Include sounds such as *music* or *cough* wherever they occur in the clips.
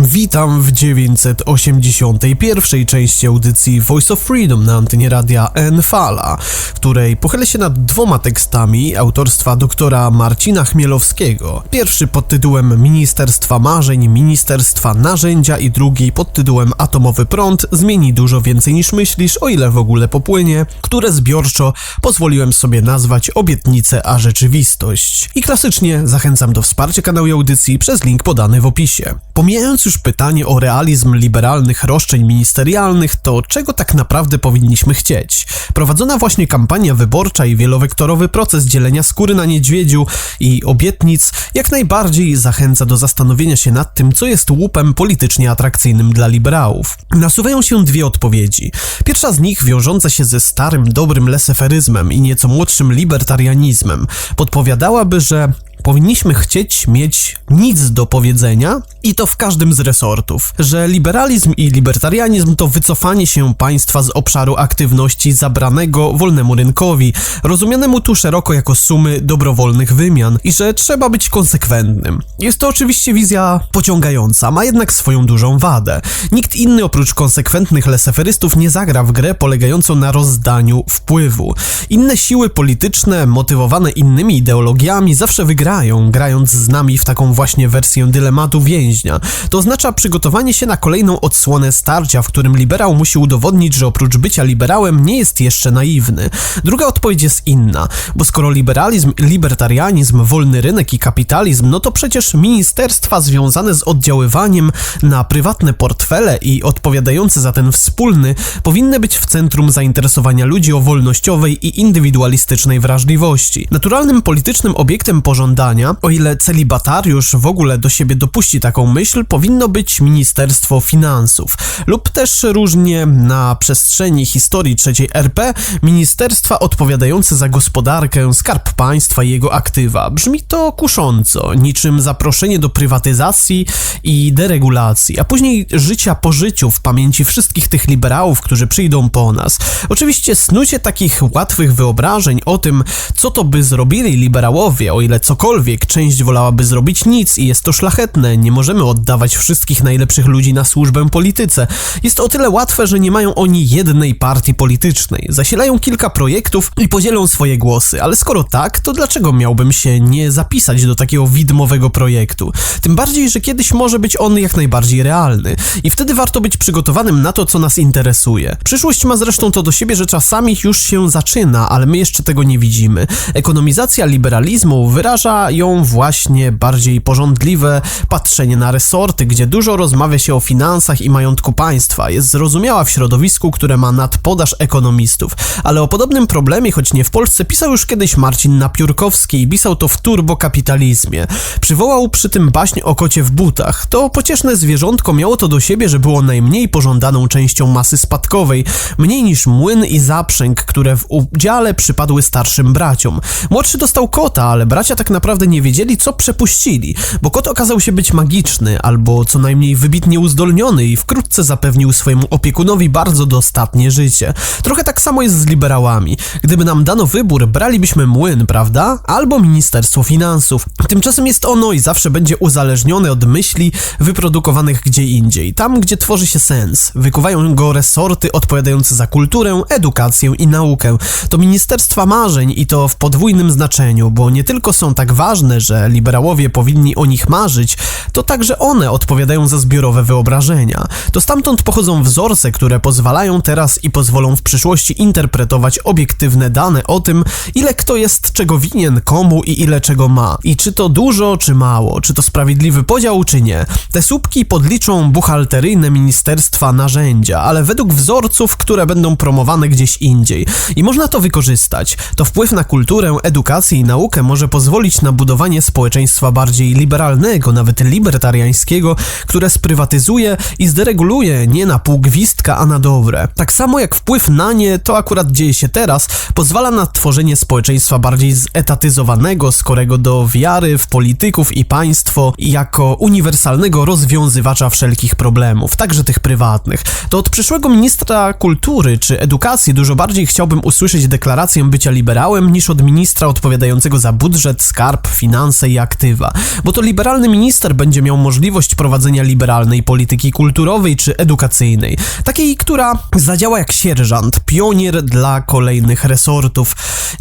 Witam w 981 części audycji Voice of Freedom na antenie radia Enfala, w której pochylę się nad dwoma tekstami autorstwa doktora Marcina Chmielowskiego. Pierwszy pod tytułem Ministerstwa Marzeń, Ministerstwa Narzędzia i drugi pod tytułem Atomowy Prąd zmieni dużo więcej niż myślisz, o ile w ogóle popłynie, które zbiorczo pozwoliłem sobie nazwać obietnice a rzeczywistość. I klasycznie zachęcam do wsparcia kanału i audycji przez link podany w opisie. Pomijając już pytanie o realizm liberalnych roszczeń ministerialnych, to czego tak naprawdę powinniśmy chcieć? Prowadzona właśnie kampania wyborcza i wielowektorowy proces dzielenia skóry na niedźwiedziu i obietnic jak najbardziej zachęca do zastanowienia się nad tym, co jest łupem politycznie atrakcyjnym dla liberałów. Nasuwają się dwie odpowiedzi. Pierwsza z nich wiążąca się ze starym, dobrym leseferyzmem i nieco młodszym libertarianizmem podpowiadałaby, że powinniśmy chcieć mieć nic do powiedzenia i to w każdym z resortów, że liberalizm i libertarianizm to wycofanie się państwa z obszaru aktywności zabranego wolnemu rynkowi, rozumianemu tu szeroko jako sumy dobrowolnych wymian i że trzeba być konsekwentnym. Jest to oczywiście wizja pociągająca, ma jednak swoją dużą wadę. Nikt inny oprócz konsekwentnych leseferystów nie zagra w grę polegającą na rozdaniu wpływu. Inne siły polityczne, motywowane innymi ideologiami, zawsze wygrają grają, grając z nami w taką właśnie wersję dylematu więźnia. To oznacza przygotowanie się na kolejną odsłonę starcia, w którym liberał musi udowodnić, że oprócz bycia liberałem nie jest jeszcze naiwny. Druga odpowiedź jest inna, bo skoro liberalizm, libertarianizm, wolny rynek i kapitalizm, no to przecież ministerstwa związane z oddziaływaniem na prywatne portfele i odpowiadające za ten wspólny powinny być w centrum zainteresowania ludzi o wolnościowej i indywidualistycznej wrażliwości. Naturalnym politycznym obiektem pożądania o ile celibatariusz w ogóle do siebie dopuści taką myśl, powinno być Ministerstwo Finansów lub też różnie na przestrzeni historii trzeciej RP ministerstwa odpowiadające za gospodarkę, skarb państwa i jego aktywa. Brzmi to kusząco, niczym zaproszenie do prywatyzacji i deregulacji, a później życia po życiu w pamięci wszystkich tych liberałów, którzy przyjdą po nas. Oczywiście snucie takich łatwych wyobrażeń o tym, co to by zrobili liberałowie, o ile cokolwiek cokolwiek, część wolałaby zrobić nic i jest to szlachetne, nie możemy oddawać wszystkich najlepszych ludzi na służbę polityce. Jest o tyle łatwe, że nie mają oni jednej partii politycznej. Zasilają kilka projektów i podzielą swoje głosy, ale skoro tak, to dlaczego miałbym się nie zapisać do takiego widmowego projektu? Tym bardziej, że kiedyś może być on jak najbardziej realny i wtedy warto być przygotowanym na to, co nas interesuje. Przyszłość ma zresztą to do siebie, że czasami już się zaczyna, ale my jeszcze tego nie widzimy. Ekonomizacja liberalizmu wyraża ją właśnie bardziej porządliwe patrzenie na resorty, gdzie dużo rozmawia się o finansach i majątku państwa. Jest zrozumiała w środowisku, które ma nadpodaż ekonomistów. Ale o podobnym problemie, choć nie w Polsce, pisał już kiedyś Marcin Napiórkowski i pisał to w turbokapitalizmie. Przywołał przy tym baśń o kocie w butach. To pocieszne zwierzątko miało to do siebie, że było najmniej pożądaną częścią masy spadkowej, mniej niż młyn i zaprzęg, które w udziale przypadły starszym braciom. Młodszy dostał kota, ale bracia tak naprawdę naprawdę nie wiedzieli, co przepuścili, bo kot okazał się być magiczny, albo co najmniej wybitnie uzdolniony i wkrótce zapewnił swojemu opiekunowi bardzo dostatnie życie. Trochę tak samo jest z liberałami. Gdyby nam dano wybór, bralibyśmy młyn, prawda? Albo Ministerstwo Finansów. Tymczasem jest ono i zawsze będzie uzależnione od myśli wyprodukowanych gdzie indziej, tam gdzie tworzy się sens. Wykuwają go resorty odpowiadające za kulturę, edukację i naukę. To ministerstwa marzeń i to w podwójnym znaczeniu, bo nie tylko są tak ważne, że liberałowie powinni o nich marzyć, to także one odpowiadają za zbiorowe wyobrażenia. To stamtąd pochodzą wzorce, które pozwalają teraz i pozwolą w przyszłości interpretować obiektywne dane o tym, ile kto jest czego winien komu i ile czego ma. I czy to dużo, czy mało, czy to sprawiedliwy podział, czy nie. Te słupki podliczą buchalteryjne ministerstwa narzędzia, ale według wzorców, które będą promowane gdzieś indziej. I można to wykorzystać. To wpływ na kulturę, edukację i naukę może pozwolić na budowanie społeczeństwa bardziej liberalnego, nawet libertariańskiego, które sprywatyzuje i zdereguluje nie na pół gwizdka, a na dobre. Tak samo jak wpływ na nie, to akurat dzieje się teraz, pozwala na tworzenie społeczeństwa bardziej zetatyzowanego, skorego do wiary w polityków i państwo jako uniwersalnego rozwiązywacza wszelkich problemów, także tych prywatnych. To od przyszłego ministra kultury czy edukacji dużo bardziej chciałbym usłyszeć deklarację bycia liberałem niż od ministra odpowiadającego za budżet, skarb, finanse i aktywa, bo to liberalny minister będzie miał możliwość prowadzenia liberalnej polityki kulturowej czy edukacyjnej, takiej, która zadziała jak sierżant, pionier dla kolejnych resortów,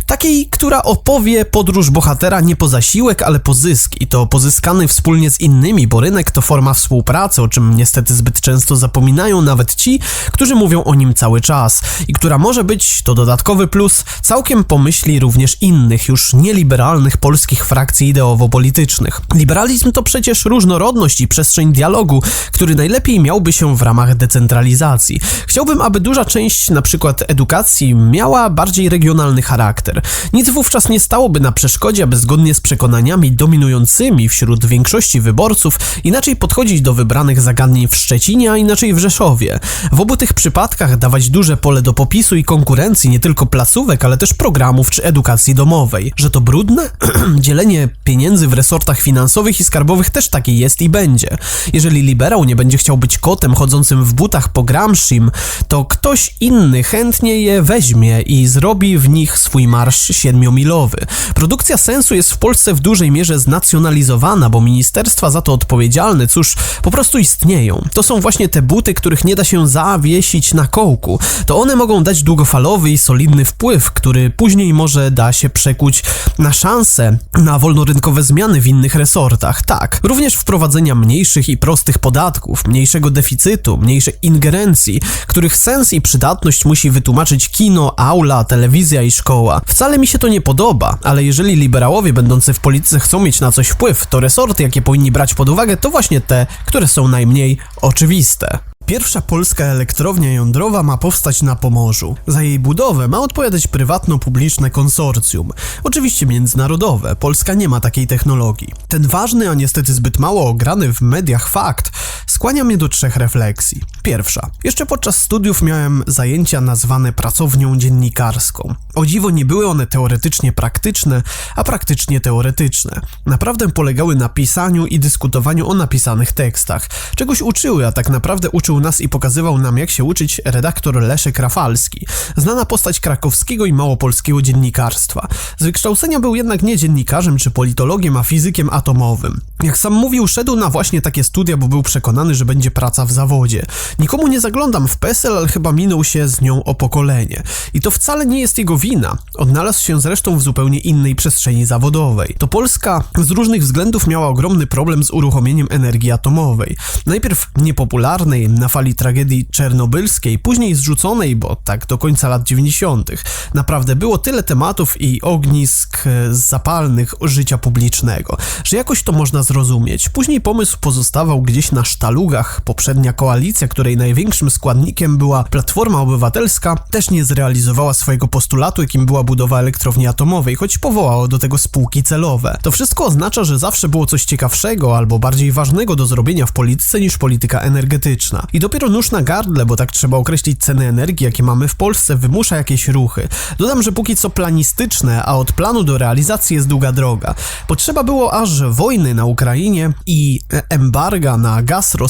takiej, która opowie podróż bohatera nie po zasiłek, ale po zysk. I to pozyskany wspólnie z innymi, bo rynek to forma współpracy, o czym niestety zbyt często zapominają nawet ci, którzy mówią o nim cały czas. I która może być, to dodatkowy plus, całkiem pomyśli również innych, już nieliberalnych polskich frakcji ideowo-politycznych. Liberalizm to przecież różnorodność i przestrzeń dialogu, który najlepiej miałby się w ramach decentralizacji. Chciałbym, aby duża część na przykład edukacji miała bardziej regionalny charakter. Nic wówczas nie stałoby na przeszkodzie, aby zgodnie z przekonaniami dominującymi wśród większości wyborców inaczej podchodzić do wybranych zagadnień w Szczecinie, a inaczej w Rzeszowie. W obu tych przypadkach dawać duże pole do popisu i konkurencji nie tylko placówek, ale też programów czy edukacji domowej. Że to brudne? *clears throat* Dzielenie pieniędzy w resortach finansowych i skarbowych też takie jest i będzie. Jeżeli liberał nie będzie chciał być kotem chodzącym w butach po Gramscim, to ktoś inny chętnie je weźmie i zrobi w nich swój marsz siedmiomilowy. Produkcja sensu jest w Polsce w dużej mierze znacjonalizowana, bo ministerstwa za to odpowiedzialne, cóż, po prostu istnieją. To są właśnie te buty, których nie da się zawiesić na kołku. To one mogą dać długofalowy i solidny wpływ, który później może da się przekuć na szansę na wolnorynkowe zmiany w innych resortach. Tak, również wprowadzenia mniejszych i prostych podatków, mniejszego deficytu, mniejszej ingerencji, których sens i przydatność musi wytłumaczyć kino, aula, telewizja i szkoła. Wcale mi się to nie podoba, ale jeżeli liberałowie będący w polityce chcą mieć na coś wpływ, to resorty, jakie powinni brać pod uwagę, to właśnie te, które są najmniej oczywiste. Pierwsza polska elektrownia jądrowa ma powstać na Pomorzu. Za jej budowę ma odpowiadać prywatno-publiczne konsorcjum. Oczywiście międzynarodowe, Polska nie ma takiej technologii. Ten ważny, a niestety zbyt mało ograny w mediach fakt skłania mnie do trzech refleksji. Pierwsza. Jeszcze podczas studiów miałem zajęcia nazwane pracownią dziennikarską. O dziwo nie były one teoretycznie praktyczne, a praktycznie teoretyczne. Naprawdę polegały na pisaniu i dyskutowaniu o napisanych tekstach. Czegoś uczyły, a tak naprawdę uczył nas i pokazywał nam, jak się uczyć redaktor Leszek Rafalski, znana postać krakowskiego i małopolskiego dziennikarstwa. Z wykształcenia był jednak nie dziennikarzem czy politologiem, a fizykiem atomowym. Jak sam mówił, szedł na właśnie takie studia, bo był przekonany, że będzie praca w zawodzie. Nikomu nie zaglądam w PESEL, ale chyba minął się z nią o pokolenie. I to wcale nie jest jego wina. Odnalazł się zresztą w zupełnie innej przestrzeni zawodowej. To Polska z różnych względów miała ogromny problem z uruchomieniem energii atomowej. Najpierw niepopularnej, na fali tragedii czernobylskiej, później zrzuconej, bo tak do końca lat 90. Naprawdę było tyle tematów i ognisk zapalnych życia publicznego, że jakoś to można zrozumieć. Później pomysł pozostawał gdzieś na sztalugach. Poprzednia koalicja, której największym składnikiem była Platforma Obywatelska, też nie zrealizowała swojego postulatu, jakim była budowa elektrowni atomowej, choć powołało do tego spółki celowe. To wszystko oznacza, że zawsze było coś ciekawszego albo bardziej ważnego do zrobienia w polityce niż polityka energetyczna. I dopiero nóż na gardle, bo tak trzeba określić ceny energii, jakie mamy w Polsce, wymusza jakieś ruchy. Dodam, że póki co planistyczne, a od planu do realizacji jest długa droga. Potrzeba było aż wojny na Ukrainie i embarga na gaz rosyjski,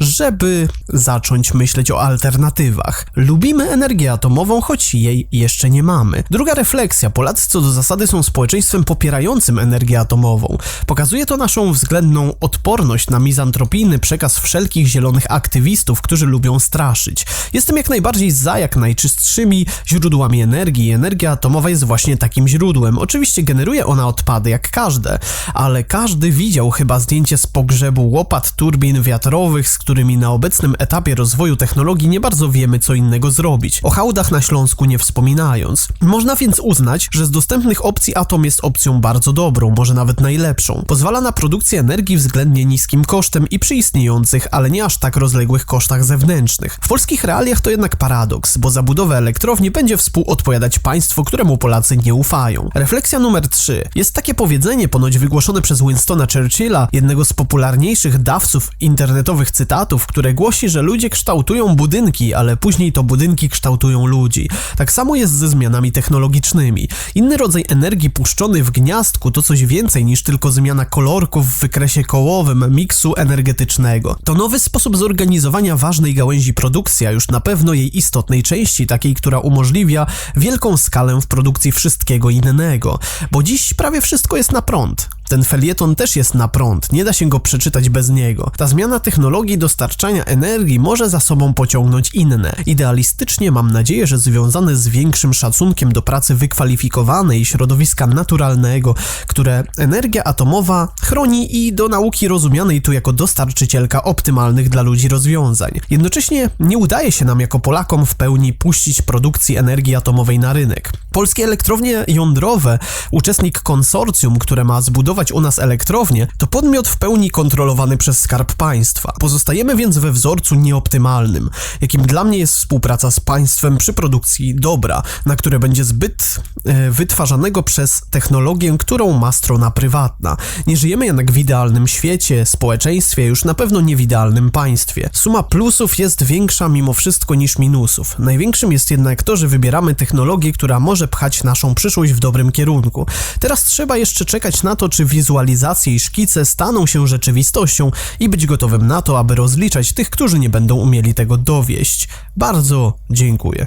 żeby zacząć myśleć o alternatywach. Lubimy energię atomową, choć jej jeszcze nie mamy. Druga refleksja. Polacy co do zasady są społeczeństwem popierającym energię atomową. Pokazuje to naszą względną odporność na mizantropijny przekaz wszelkich zielonych aktywistów, którzy lubią straszyć. Jestem jak najbardziej za jak najczystszymi źródłami energii. Energia atomowa jest właśnie takim źródłem. Oczywiście generuje ona odpady, jak każde, ale każdy widział chyba zdjęcie z pogrzebu łopat turbin wiatrowych, z którymi na obecnym etapie rozwoju technologii nie bardzo wiemy co innego zrobić. O hałdach na Śląsku nie wspominając. Można więc uznać, że z dostępnych opcji atom jest opcją bardzo dobrą, może nawet najlepszą. Pozwala na produkcję energii względnie niskim kosztem i przy istniejących, ale nie aż tak rozległych kosztach zewnętrznych. W polskich realiach to jednak paradoks, bo za budowę elektrowni będzie współodpowiadać państwo, któremu Polacy nie ufają. Refleksja numer 3. Jest takie powiedzenie ponoć wygłoszone przez Winstona Churchilla, jednego z popularniejszych dawców internetowych cytatów, które głosi, że ludzie kształtują budynki, ale później to budynki kształtują ludzi. Tak samo jest ze zmianami technologicznymi. Inny rodzaj energii puszczony w gniazdku to coś więcej niż tylko zmiana kolorków w wykresie kołowym miksu energetycznego. To nowy sposób zorganizowania ważnej gałęzi produkcji, a już na pewno jej istotnej części, takiej, która umożliwia wielką skalę w produkcji wszystkiego innego. Bo dziś prawie wszystko jest na prąd. Ten felieton też jest na prąd, nie da się go przeczytać bez niego. Ta zmiana technologii dostarczania energii może za sobą pociągnąć inne. Idealistycznie mam nadzieję, że związane z większym szacunkiem do pracy wykwalifikowanej środowiska naturalnego, które energia atomowa chroni i do nauki rozumianej tu jako dostarczycielka optymalnych dla ludzi rozwiązań. Jednocześnie nie udaje się nam jako Polakom w pełni puścić produkcji energii atomowej na rynek. Polskie elektrownie jądrowe, uczestnik konsorcjum, które ma zbudować u nas elektrownię, to podmiot w pełni kontrolowany przez Skarb Państwa. Pozostajemy więc we wzorcu nieoptymalnym, jakim dla mnie jest współpraca z państwem przy produkcji dobra, na które będzie zbyt e, wytwarzanego przez technologię, którą ma strona prywatna. Nie żyjemy jednak w idealnym świecie, społeczeństwie, już na pewno nie w idealnym państwie. Suma plusów jest większa mimo wszystko niż minusów. Największym jest jednak to, że wybieramy technologię, która może pchać naszą przyszłość w dobrym kierunku. Teraz trzeba jeszcze czekać na to, czy wizualizacje i szkice staną się rzeczywistością i być gotowym na to, aby rozliczać tych, którzy nie będą umieli tego dowieść. Bardzo dziękuję.